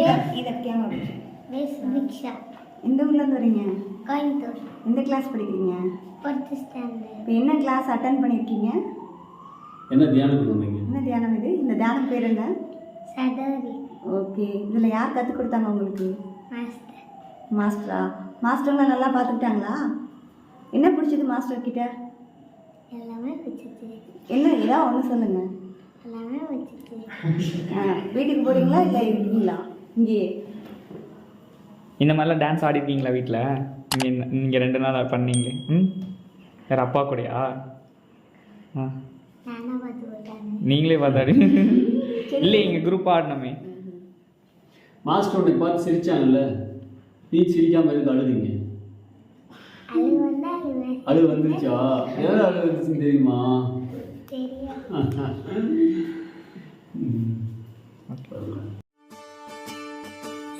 இலக்கியம் அப்படின்னு எந்த ஊர்லேருந்து வரீங்க? கோயம்புத்தூர். எந்த கிளாஸ் படிக்கிறீங்க? ஃபோர்த்து இப்போ என்ன கிளாஸ் அட்டன் பண்ணியிருக்கீங்க? என்ன தியானம் இது? இந்த தியானம் பேர் என்ன? சடவி ஓகே இதில் யார் கற்றுக் கொடுத்தாங்க உங்களுக்கு? மாஸ்டர் மாஸ்டரா மாஸ்டர்லாம் நல்லா பார்த்துக்கிட்டாங்களா? என்ன பிடிச்சது மாஸ்டர் கிட்ட? எல்லாமே பிடிச்சது என்ன? ஏதாவது ஒன்று சொல்லுங்கள் எல்லாமே பிடிச்சது வீட்டுக்கு போகிறீங்களா இல்லை இருக்கீங்களா? இங்கேயே இந்த மாதிரிலாம் டான்ஸ் ஆடிருக்கீங்களா வீட்டில் நீங்கள் நீங்கள் ரெண்டு நாள் பண்ணீங்க. ம்? வேறு அப்பா கூடயா? ஆ. நீங்களே பார்த்தாடி. இல்லை எங்கள் குரூப் ஆடினோமே மாஸ்டர் உன்னை பார்த்து சிரிச்சாங்கல்ல நீ சிரிக்காம எதுக்கு அழுதீங்க? அழு வந்துருச்சா? எதாவது அழு வந்துச்சுன்னு தெரியுமா? தெரியும்